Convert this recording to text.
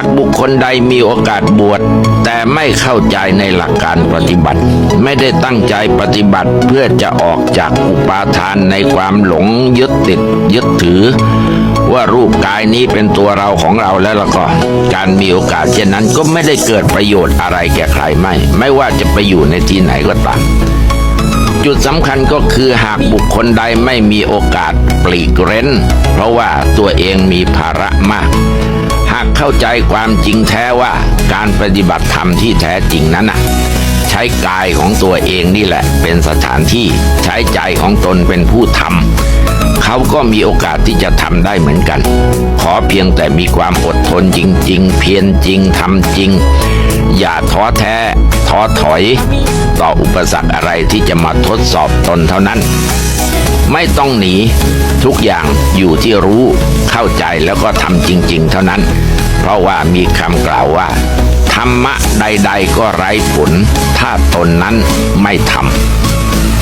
ากบุคคลใดมีโอกาสบวช แต่ไม่เข้าใจในหลักการปฏิบัติ ไม่ได้ตั้งใจปฏิบัติเพื่อจะออกจากอุปาทานในความหลงยึดติดยึดถือ ว่ารูปกายนี้เป็นตัวเราของเราแล้วละก็การมีโอกาสเช่นนั้นก็ไม่ได้เกิดประโยชน์อะไรแก่ใครไม่ ไม่ว่าจะไปอยู่ในที่ไหนก็ตามจุดสำคัญก็คือหากบุคคลใดไม่มีโอกาสปลีกเร้น เพราะว่าตัวเองมีภาระมาก เข้าใจความจริงแท้ว่าการปฏิบัติธรรมที่แท้จริงนั้นน่ะใช้กายของตัวเองนี่แหละ เป็นสถานที่ใช้ใจของตนเป็นผู้ทำเขาก็มีโอกาสที่จะทำได้เหมือนกัน ขอเพียงแต่มีความอดทนจริง ๆ เพียรจริงทำจริง อย่าท้อแท้ท้อถอย ต่ออุปสรรคอะไรที่จะมาทดสอบตนเท่านั้น ไม่ต้องหนี ทุกอย่างอยู่ที่รู้เข้าใจแล้วก็ทำจริง ๆ เท่านั้น เพราะว่ามีคำกล่าวว่า ธรรมะใด ๆ ก็ไร้ผล ถ้าตนนั้นไม่ทำ